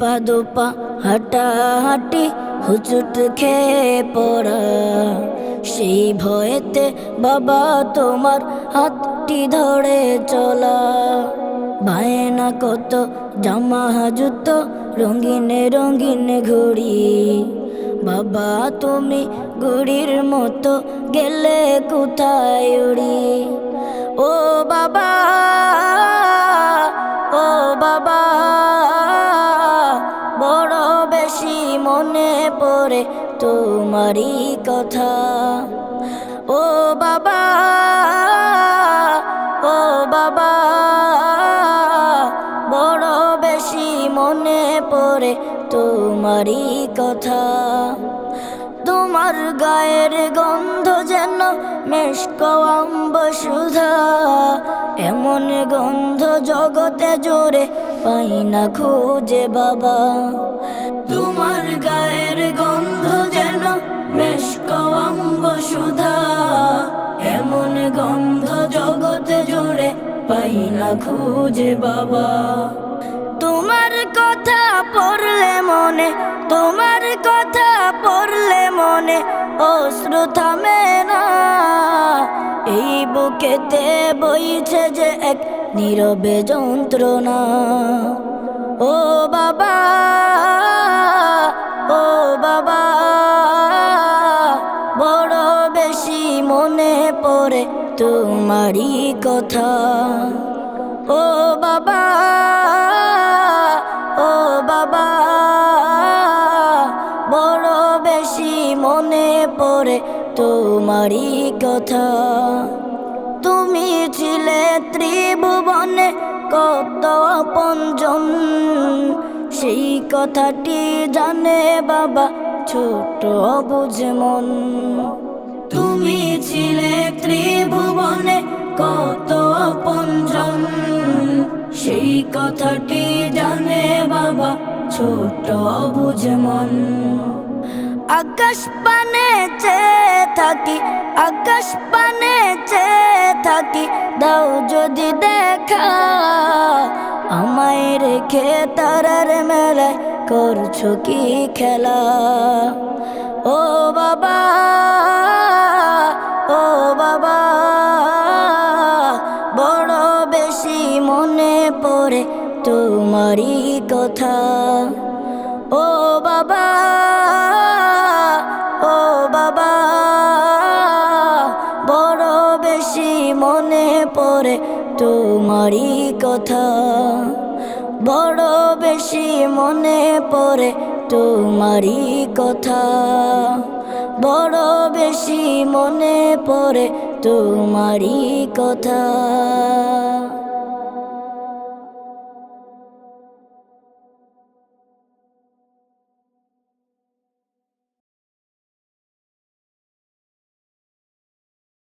পা দুপা হাঁটাহাঁটি হুচুট খেয়ে পড়া। সেই ভয়েতে বাবা তোমার হাতটি ধরে চলা। বায়না কত জামা জুতো, রঙিনে রঙিনে ঘড়ি। বাবা তুমি গুড়ির মতো গেলে কোথায় উড়ি? ও বাবা ও বাবা, বড় বেশি মনে পড়ে তোমারই কথা। ও বাবা ও বাবা, বড় বেশি মনে পড়ে তোমারই কথা। তোমার গায়ের গন্ধ যেন মেশকম্ব সুধা এমন গন্ধ জগতে জোরে পাই না খুঁজে বাবা। তোমার গায়ের গন্ধ পাই না খুঁজে বাবা। তোমার কথা পড়লে মনে, তোমার কথা পড়লে মনে অশ্রু থামে না। এই বুকেতে বইছে যে এক নীরবে যন্ত্রণা। ও বাবা ও বাবা, বড় বেশি মনে পড়ে তোমারই কথা। ও বাবা ও বাবা, বড় বেশি মনে পড়ে তোমারই কথা। তুমি ছিলে ত্রিভুবনে কত আপনজন, সেই কথাটি জানে বাবা, ছোট বুঝ মন। তুমি ছিলে ত্রিভুবনে কত আপনজন সেই কথাটি জানে বাবা, ছোট বুঝ মন। আকাশ পানে থাকি, আকাশ পানে থাকি, দাও যদি দেখা। আমায় রেখে তারার মেলায় করছ কি খেলা? ও বাবা। পড়ে তোমারই কথা। ও বাবা ও বাবা, বড় বেশি মনে পড়ে তোমারই কথা। বড় বেশি মনে পড়ে তোমারই কথা। বড় বেশি মনে পড়ে তোমারই কথা।